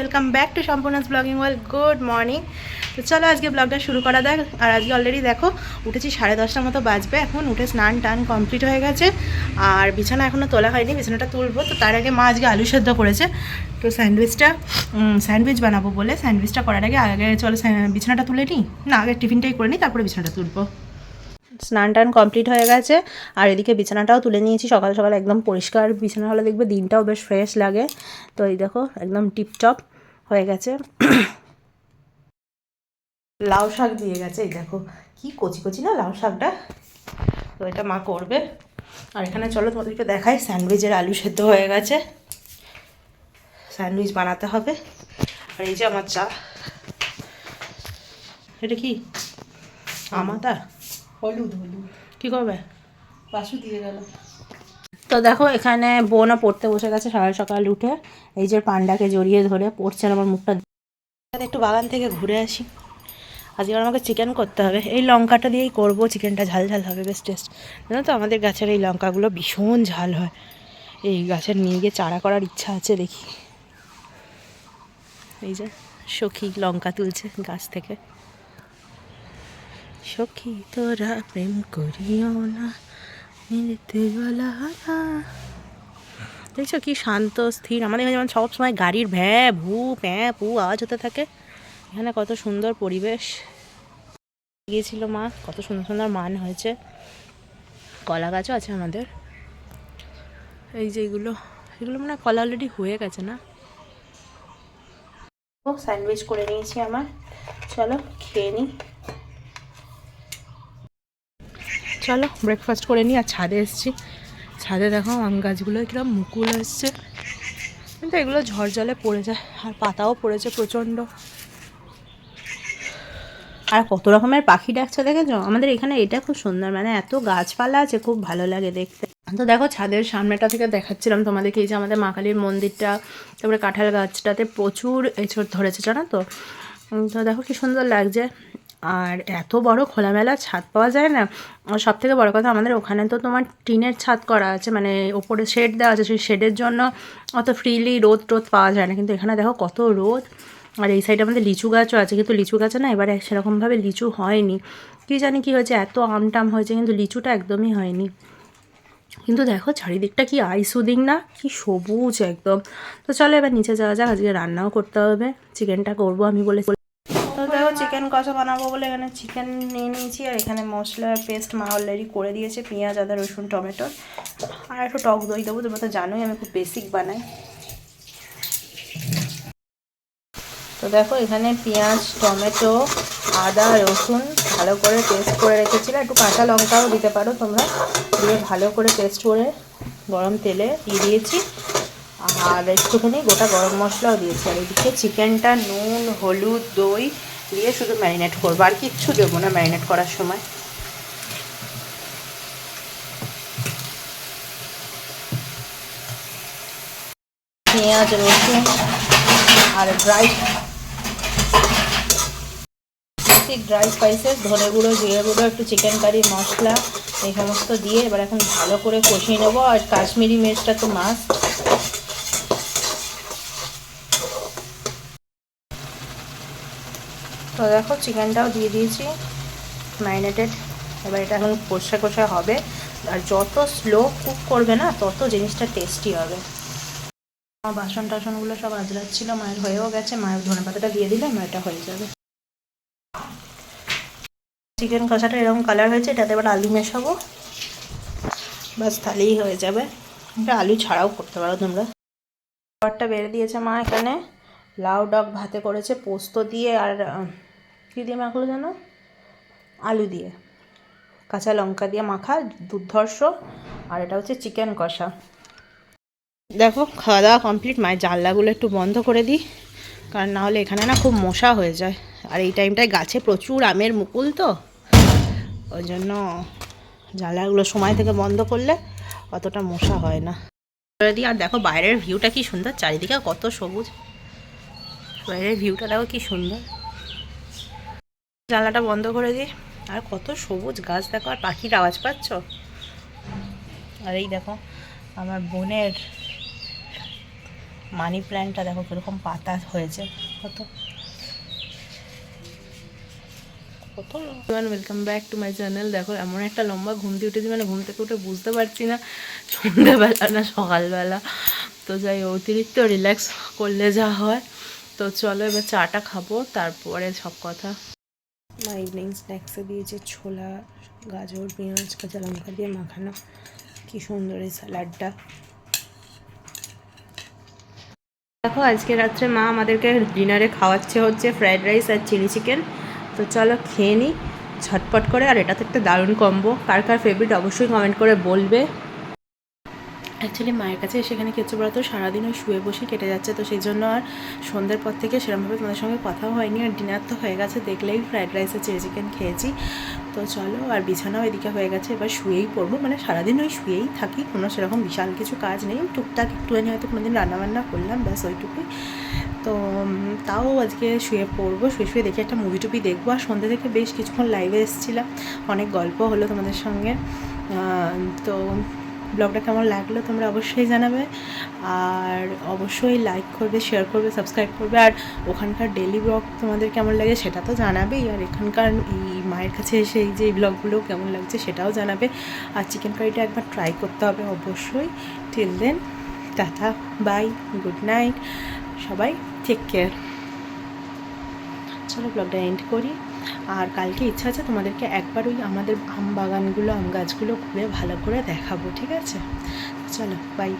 Welcome back to সম্পূর্ণাস ব্লগিং well good morning তো চলো আজকে ব্লগটা শুরু করা দেখ আর আজকে অলরেডি দেখো, উঠেছি সাড়ে দশটার মতো বাজবে। এখন উঠে স্নান টান কমপ্লিট হয়ে গেছে। আর বিছানা এখনও তোলা হয়নি, বিছানাটা তুলবো। তো তার আগে মা আজকে আলু সেদ্ধ করেছে। তো স্যান্ডউইচটা স্যান্ডউইচ বানাবো বলে। স্যান্ডউইচটা করার আগে আগে চলো বিছানাটা তুলে নিই। না, আগে টিফিনটাই করে নিই, তারপরে বিছানাটা তুলবো। স্নান টান কমপ্লিট হয়ে গেছে। আর এদিকে বিছানাটাও তুলে নিয়েছি। সকাল সকাল একদম পরিষ্কার বিছানা হলে দেখবে দিনটাও বেশ ফ্রেশ লাগে। তো এই দেখো, একদম টিপটপ হয়ে গেছে। লাউ শাক দিয়ে গেছে এই দেখো কি কচি কচি না লাউ শাকটা। তো এটা মা করবে। আর এখানে চলো তোমাদেরকে দেখাই স্যান্ডউইচের আলু সেদ্ধ হয়ে গেছে। স্যান্ডউইচ বানাতে হবে। আর এই যে আমার চা। এটা কি? আমাদা হলুদ হলুদ। কি করবে? পাশু দিয়ে গেল। তো দেখো, এখানে বোনও পড়তে বসে গেছে সকাল সকাল উঠে। এই যে পান্ডাকে জড়িয়ে ধরে পড়ছে আমার মুখটা একটু বাগান থেকে ঘুরে আসি। আজকে আমাকে চিকেন করতে হবে। এই লঙ্কাটা দিয়েই করব, চিকেনটা ঝাল ঝাল হবে, বেশ টেস্ট। জানো তো, আমাদের গাছের এই লঙ্কাগুলো ভীষণ ঝাল হয়। এই গাছের নিয়ে গিয়ে চারা করার ইচ্ছা আছে দেখি। এই যে সখী লঙ্কা তুলছে গাছ থেকে। সখী, তোরা প্রেম করিও না। দেখছ কি শান্ত, স্থির। আমাদের এখানে যেমন সব সময় গাড়ির ভ্যাঁ, ভু, প্যাঁ, পু, আওয়াজ হতে থাকে। এখানে কত সুন্দর পরিবেশ। গিয়েছিল মা, কত সুন্দর সুন্দর মান হয়েছে। কলা গাছও আছে আমাদের। এই যে এগুলো এগুলো মানে কলা অলরেডি হয়ে গেছে না? ও, স্যান্ডউইচ করে নিয়েছি আমার। চলো, খেয়ে নিই চলো ব্রেকফাস্ট করে নিই, আর ছাদে এসেছি। ছাদে দেখো আম গাছগুলো কিরম মুকুল এসছে। কিন্তু এগুলো ঝড় জলে পড়ে যায়, আর পাতাও পড়েছে প্রচণ্ড। আর কত রকমের পাখি ডাকছে দেখেছ? আমাদের এখানে এটা খুব সুন্দর মানে এত গাছপালা আছে, খুব ভালো লাগে দেখতে। তো দেখো ছাদের সামনেটা থেকে দেখাচ্ছিলাম তোমাদেরকে, এই যে আমাদের মা কালীর মন্দিরটা, তারপরে কাঁঠাল গাছটাতে প্রচুর এঁচড় ধরেছে, জানো তো? তো দেখো কি সুন্দর লাগছে। আর এত বড় খোলামেলা ছাদ পাওয়া যায় না। সব থেকে বড় কথা, আমাদের ওখানে তো তোমার টিনের ছাদ করা আছে মানে ওপরে শেড দেওয়া আছে, সেই শেডের জন্য অত ফ্রিলি রোদ টোদ পাওয়া যায় না। কিন্তু এখানে দেখো কত রোদ। আর এই সাইডে আমাদের লিচু গাছও আছে, কিন্তু লিচু গাছে না এবারে সেরকমভাবে লিচু হয়নি। কি জানি কি হয়েছে, এত আম টাম হয়েছে, কিন্তু লিচুটা একদমই হয়নি। কিন্তু দেখো চারিদিকটা কি আইসুদিং না, কি সবুজ একদম। তো চলো এবার নিচে যাওয়া যাক, আজকে রান্নাও করতে হবে, চিকেনটা করব আমি বলে তো দেখো চিকেন কষা বানাবো বলে এখানে চিকেন নিয়ে নিয়েছি, আর এখানে মশলার পেস্ট মা অলরেডি করে দিয়েছে, পেঁয়াজ, আদা, রসুন, টমেটো। আর একটু টক দই দেবো, তোমরা তো জানোই আমি খুব বেসিক বানাই। তো দেখো, এখানে পেঁয়াজ, টমেটো, আদা, রসুন ভালো করে পেস্ট করে রেখেছিলাম একটু কাঁচা লঙ্কাও দিতে পারো তোমরা। দিয়ে ভালো করে পেস্ট করে গরম তেলে দিয়ে দিয়েছি। আর একটুখানি গোটা গরম মশলাও দিয়েছি। আর এদিকে চিকেনটা নুন, হলুদ, দই দিয়ে শুধু ম্যারিনেট করব। আর কিচ্ছু দেবো না ম্যারিনেট করার সময়। পেঁয়াজ, রসুন আর ড্রাই ড্রাই স্পাইসেস, ধনে গুঁড়ো, জিরে গুঁড়ো, একটু চিকেন কারি, মশলা, এই সমস্ত দিয়ে এবার এখন ভালো করে কষিয়ে নেব। আর কাশ্মীরি মির্চটা তো মাস্ট তো দেখো চিকেনটাও দিয়ে দিয়েছি, ম্যারিনেটেড। এবার এটা এখন কষা কষা হবে। আর যত স্লো কুক করবে না, তত জিনিসটা টেস্টি হবে। আমার বাসন টাসনগুলো সব আজরাচ্ছিল, মায়ের হয়েও গেছে। মায়ের ধনে পাতাটা দিয়ে দিলে এটা হয়ে যাবে। চিকেন কষাটা এরকম কালার হয়েছে, এটাতে এবার আলু মেশাবো। বাস তাহলেই হয়ে যাবে। এটা আলু ছাড়াও করতে পারো তোমরা। খাবারটা বেড়ে দিয়েছে মা এখানে। লাউ ডগ ভাতে করেছে পোস্ত দিয়ে আর কী দিয়ে মাখলো যেন আলু দিয়ে। কাঁচা লঙ্কা দিয়ে মাখা দুর্ধর্ষ আর এটা হচ্ছে চিকেন কষা। দেখো খাওয়া দাওয়া কমপ্লিট মায়ের জানলাগুলো একটু বন্ধ করে দিই, কারণ না হলে এখানে না খুব মশা হয়ে যায়। আর এই টাইমটায় গাছে প্রচুর আমের মুকুল তো, ওই জন্য জানলাগুলো সময় থেকে বন্ধ করলে অতটা মশা হয় না। করে দিই, আর দেখো, বাইরের ভিউটা কি সুন্দর, চারিদিকে কত সবুজ। বাইরের ভিউটা দেখো কি সুন্দর। জানলাটা বন্ধ করে দিই। আর কত সবুজ গাছ দেখো, আর পাখির আওয়াজ পাচ্ছ? আর এই দেখো, আমার বোনের মানি প্ল্যান্টটা দেখো কীরকম পাতা হয়েছে। কত welcome back to my channel দেখো, এমন একটা লম্বা ঘুম দিয়ে উঠেছি মানে ঘুম থেকে উঠে বুঝতে পারছি না, সন্ধ্যাবেলা না, সকালবেলা। তো যাই অতিরিক্ত রিল্যাক্স করলে যা হয়। তো চলো, এবার চাটা খাব, তারপরে সব কথা। মা ইভিনিং স্ন্যাক্সে দিয়েছে ছোলা, গাজর, পেঁয়াজ, কাঁচা লঙ্কা দিয়ে মাখানো। কি সুন্দর এই স্যালাডটা দেখো, আজকে রাত্রে মা আমাদেরকে ডিনারে খাওয়াচ্ছে হচ্ছে ফ্রাইড রাইস আর চিলি চিকেন তো চলো খেয়ে নিই ঝটপট করে। আর এটা তো একটা দারুণ কম্বো কার কার ফেভারিট অবশ্যই কমেন্ট করে বলবে। অ্যাকচুয়ালি মায়ের কাছে সেখানে কিছু বলতো সারাদিন ওই শুয়ে বসে কেটে যাচ্ছে, তো সেই জন্য আর সন্ধ্যের পর থেকে সেরকমভাবে তোমাদের সঙ্গে কথাও হয়নি আর ডিনার তো হয়ে গেছে, দেখলেই ফ্রাইড রাইস আর চিলি চিকেন খেয়েছি। তো চলো, আর বিছানাও এদিকে হয়ে গেছে, এবার শুয়েই পড়ব মানে সারাদিন ওই শুয়েই থাকি, কোনো সেরকম বিশাল কিছু কাজ নেই, টুকটাক একটুখানি হয়তো কোনোদিন রান্নাবান্না করলাম, ব্যাস ওইটুকুই। তো তাও আজকে শুয়ে পড়ব, শুয়ে শুয়ে দেখে একটা মুভি টুপি দেখব, আর সন্ধ্যে থেকে বেশ কিছুক্ষণ লাইভে এসেছিলাম, অনেক গল্প হলো তোমাদের সঙ্গে। তো ব্লগটা কেমন লাগল তোমরা অবশ্যই জানাবে। আর অবশ্যই লাইক করবে শেয়ার করবে সাবস্ক্রাইব করবে। আর ওখানকার ডেলি ব্লগ তোমাদের কেমন লাগে সেটা তো জানাবেই। আর এখানকার এই মায়ের কাছে এসে এই যে ব্লগগুলো কেমন লাগছে সেটাও জানাবে। আর চিকেন কারিটা একবার ট্রাই করতে হবে অবশ্যই। Till then tata bye good night সবাই টেক কেয়ার চলো ব্লগটা এন্ড করি। আর কালকে ইচ্ছা আছে তোমাদেরকে একবার ওই আমাদের আম বাগানগুলো, আম গাছগুলো ঘুরে ভালো করে দেখাবো, ঠিক আছে? চলো বাই